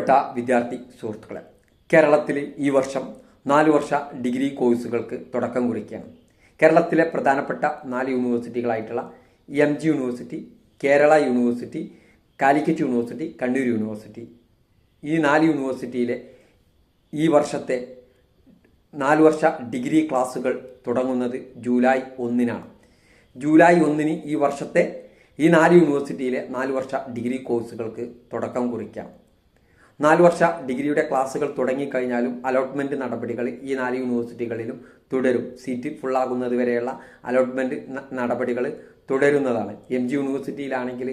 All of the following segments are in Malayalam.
പ്രിയപ്പെട്ട വിദ്യാർത്ഥി സുഹൃത്തുക്കളെ കേരളത്തിൽ ഈ വർഷം നാല് വർഷ ഡിഗ്രി കോഴ്സുകൾക്ക് തുടക്കം കുറിക്കുകയാണ്. കേരളത്തിലെ പ്രധാനപ്പെട്ട നാല് യൂണിവേഴ്സിറ്റികളായിട്ടുള്ള M G university Kerala university Calicut university Kannur university. ഈ നാല് യൂണിവേഴ്സിറ്റിയിലെ ഈ വർഷത്തെ നാല് വർഷ ഡിഗ്രി ക്ലാസ്സുകൾ തുടങ്ങുന്നത് ജൂലൈ ഒന്നിനാണ്. ജൂലൈ ഒന്നിന് ഈ വർഷത്തെ ഈ നാല് യൂണിവേഴ്സിറ്റിയിലെ നാല് വർഷ ഡിഗ്രി കോഴ്സുകൾക്ക് തുടക്കം കുറിക്കാം നാല് വർഷ ഡിഗ്രിയുടെ ക്ലാസ്സുകൾ തുടങ്ങിക്കഴിഞ്ഞാലും അലോട്ട്മെന്റ് നടപടികൾ ഈ നാല് യൂണിവേഴ്സിറ്റികളിലും തുടരും. സീറ്റ് ഫുള്ളാകുന്നത് വരെയുള്ള അലോട്ട്മെന്റ് നടപടികൾ തുടരുന്നതാണ്. എം ജി യൂണിവേഴ്സിറ്റിയിലാണെങ്കിൽ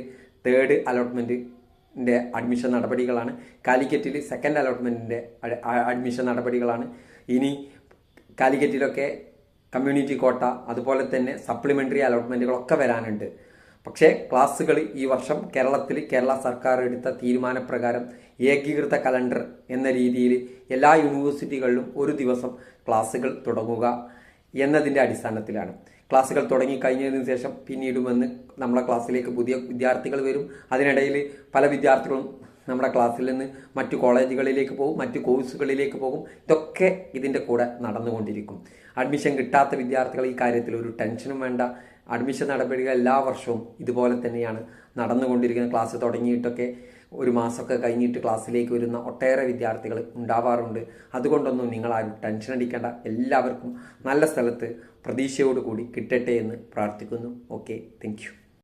തേർഡ് അലോട്ട്മെന്റിന്റെ അഡ്മിഷൻ നടപടികളാണ്. കാലിക്കറ്റിൽ സെക്കൻഡ് അലോട്ട്മെന്റിന്റെ അഡ്മിഷൻ നടപടികളാണ്. ഇനി കാലിക്കറ്റിലൊക്കെ കമ്മ്യൂണിറ്റി കോട്ട അതുപോലെ തന്നെ സപ്ലിമെന്ററി അലോട്ട്മെന്റുകളൊക്കെ വരാനുണ്ട്. പക്ഷേ ക്ലാസ്സുകൾ ഈ വർഷം കേരളത്തിൽ കേരള സർക്കാർ എടുത്ത തീരുമാനപ്രകാരം ഏകീകൃത കലണ്ടർ എന്ന രീതിയിൽ എല്ലാ യൂണിവേഴ്സിറ്റികളിലും ഒരു ദിവസം ക്ലാസ്സുകൾ തുടങ്ങുക എന്നതിന്റെ അടിസ്ഥാനത്തിലാണ്. ക്ലാസ്സുകൾ തുടങ്ങി തുടങ്ങിക്കഴിഞ്ഞതിന് ശേഷം പിന്നീട് വന്ന് നമ്മളെ ക്ലാസ്സിലേക്ക് പുതിയ വിദ്യാർത്ഥികൾ വരും. അതിനിടയിൽ പല വിദ്യാർത്ഥികളും നമ്മുടെ ക്ലാസ്സിൽ നിന്ന് മറ്റു കോളേജുകളിലേക്ക് പോകും മറ്റു കോഴ്സുകളിലേക്ക് പോകും. ഇതൊക്കെ ഇതിന്റെ കൂടെ നടന്നുകൊണ്ടിരിക്കും. അഡ്മിഷൻ കിട്ടാത്ത വിദ്യാർത്ഥികൾ ഈ കാര്യത്തിൽ ഒരു ടെൻഷനും വേണ്ട. അഡ്മിഷൻ നടപടികൾ എല്ലാ വർഷവും ഇതുപോലെ തന്നെയാണ് നടന്നുകൊണ്ടിരിക്കുന്ന ക്ലാസ് തുടങ്ങിയിട്ടൊക്കെ ഒരു മാസമൊക്കെ കഴിഞ്ഞിട്ട് ക്ലാസ്സിലേക്ക് വരുന്ന ഒട്ടേറെ വിദ്യാർത്ഥികൾ ഉണ്ടാവാറുണ്ട്. അതുകൊണ്ടൊന്നും നിങ്ങൾ ആരും ടെൻഷൻ അടിക്കേണ്ട. എല്ലാവർക്കും നല്ല സ്ഥലത്ത് പ്രതീക്ഷയോടുകൂടി കിട്ടട്ടെ എന്ന് പ്രാർത്ഥിക്കുന്നു. Okay thank